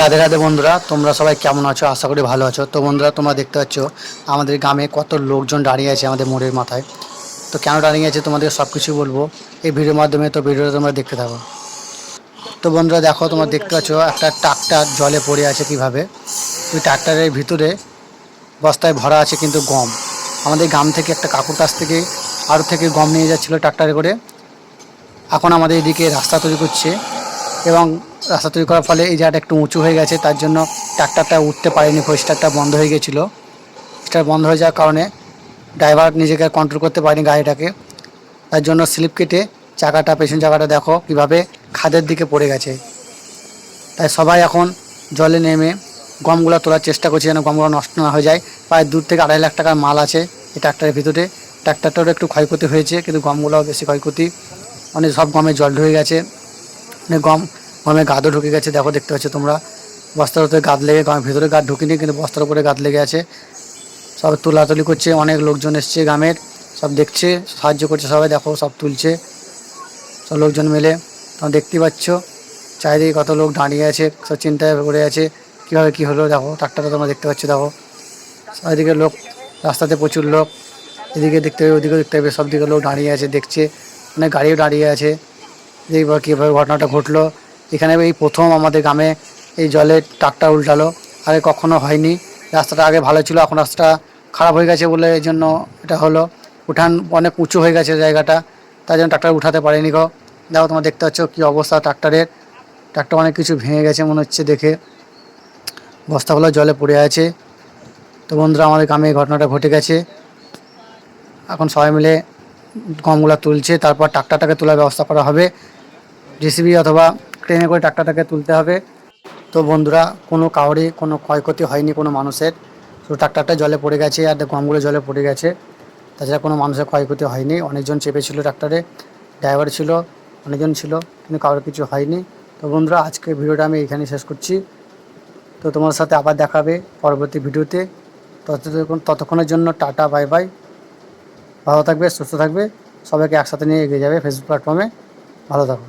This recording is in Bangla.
রাধে রাধে বন্ধুরা, তোমরা সবাই কেমন আছো? আশা করি ভালো আছো। তো বন্ধুরা, তোমরা দেখতে পাচ্ছ, আমাদের গ্রামে কত লোকজন দাঁড়িয়ে আছে আমাদের মোড়ের মাথায়। তো কেন দাঁড়িয়ে আছে তোমাদের সব কিছু বলব। এই ভিডিওর মাধ্যমে তো ভিডিওটা তোমরা দেখতে থাকো। তো বন্ধুরা, দেখো, তোমরা দেখতে পাচ্ছ, একটা ট্রাক্টার জলে পড়ে আছে কীভাবে। ওই ট্রাক্টারের ভিতরে বস্তায় ভরা আছে কিন্তু গম। আমাদের গ্রাম থেকে একটা কাকুর কাছ থেকে আরও থেকে গম নিয়ে যাচ্ছিল ট্রাক্টারে করে। এখন আমাদের এদিকে রাস্তা তৈরি করছে। এবং রাস্তা তৈরি করার ফলে এই জায়গাটা একটু উঁচু হয়ে গেছে, তার জন্য ট্রাক্টারটা উঠতে পারেনি হোস্টারটা বন্ধ হয়ে গেছিল। হোস্টার বন্ধ হয়ে যাওয়ার কারণে ড্রাইভার নিজেকে কন্ট্রোল করতে পারেনি গাড়িটাকে। তার জন্য স্লিপ কেটে চাকাটা, পেছন চাকাটা দেখো কীভাবে খাদের দিকে পড়ে গেছে। তাই সবাই এখন জলে নেমে গমগুলো তোলার চেষ্টা করছে যেন গমগুলো নষ্ট না হয়ে যায়। প্রায় দূর থেকে আড়াই লাখ টাকার মাল আছে এই ট্রাক্টারের ভিতরে। ট্রাক্টারটারও একটু ক্ষয়ক্ষতি হয়েছে, কিন্তু গমগুলোও বেশি ক্ষয়ক্ষতি। অনেক সব গমে জল ঢুকে গেছে। অনেক গম, গমে গাদও ঢুকে গেছে। দেখো, দেখতে পাচ্ছ তোমরা। বস্তার উপরে গাদ লেগে, গমের ভিতরে গাদ ঢুকিনি, কিন্তু বস্তার উপরে গাদ লেগে আছে। সব তোলাতুলি করছে, অনেক লোকজন এসছে গ্রামের। সব দেখছে, সাহায্য করছে সবাই, দেখো, সব তুলছে। সব লোকজন মিলে। তোমরা দেখতেই পাচ্ছ, চারিদিকে কত লোক দাঁড়িয়ে আছে, সব চিন্তায় পড়ে আছে, কীভাবে কী হলো, দেখো, ট্রাক্টারটা তোমরা দেখতে পাচ্ছ, দেখো। চারিদিকে লোক, রাস্তাতে প্রচুর লোক। এদিকে দেখতে হবে ওদিকে দেখতে হবে সব দিকে লোক দাঁড়িয়ে আছে, দেখছে। অনেক গাড়িও দাঁড়িয়ে আছে। দেখবা কীভাবে ঘটনাটা ঘটলো। এখানে এই প্রথম আমাদের গ্রামে এই জলে ট্রাক্টার উল্টালো। আগে কখনো হয়নি। রাস্তাটা আগে ভালো ছিল, এখন রাস্তাটা খারাপ হয়ে গেছে বলে এই জন্য এটা হলো। উঠান অনেক উঁচু হয়ে গেছে জায়গাটা তাই জন্য ট্রাক্টার উঠাতে পারেনি গো। দেখো, তোমরা দেখতে পাচ্ছ কী অবস্থা ট্রাক্টারের। ট্রাক্টর অনেক কিছু ভেঙে গেছে মনে হচ্ছে দেখে। বস্তাগুলো জলে পড়ে আছে। তো বন্ধুরা, আমাদের গ্রামে এই ঘটনাটা ঘটে গেছে। এখন সবাই মিলে গমগুলো তুলছে, তারপর ট্রাক্টারটাকে তোলার ব্যবস্থা করা হবে। জেসিবি অথবা ট্রেনে করে ট্রাক্টারটাকে তুলতে হবে। তো বন্ধুরা, কোনো কাউরে কোনো ক্ষয়ক্ষতি হয়নি কোনো মানুষের। শুধু ট্রাক্টারটা জলে পড়ে গেছে আর গমগুলো জলে পড়ে গেছে। তাছাড়া কোনো মানুষের ক্ষয়ক্ষতি হয়নি। অনেকজন চেপেছিল ট্রাক্টারে ড্রাইভার ছিল, অনেকজন ছিল, কিন্তু কারোর কিছু হয়নি। তো বন্ধুরা, আজকের ভিডিওটা আমি এখানে শেষ করছি। তো তোমার সাথে আবার দেখাবে পরবর্তী ভিডিওতে। ততক্ষণ, ততক্ষণের জন্য টাটা বাই বাই ভালো থাকবে, সুস্থ থাকবে। সবাইকে একসাথে নিয়ে এগিয়ে যাবে ফেসবুক প্ল্যাটফর্মে ভালো থাকো।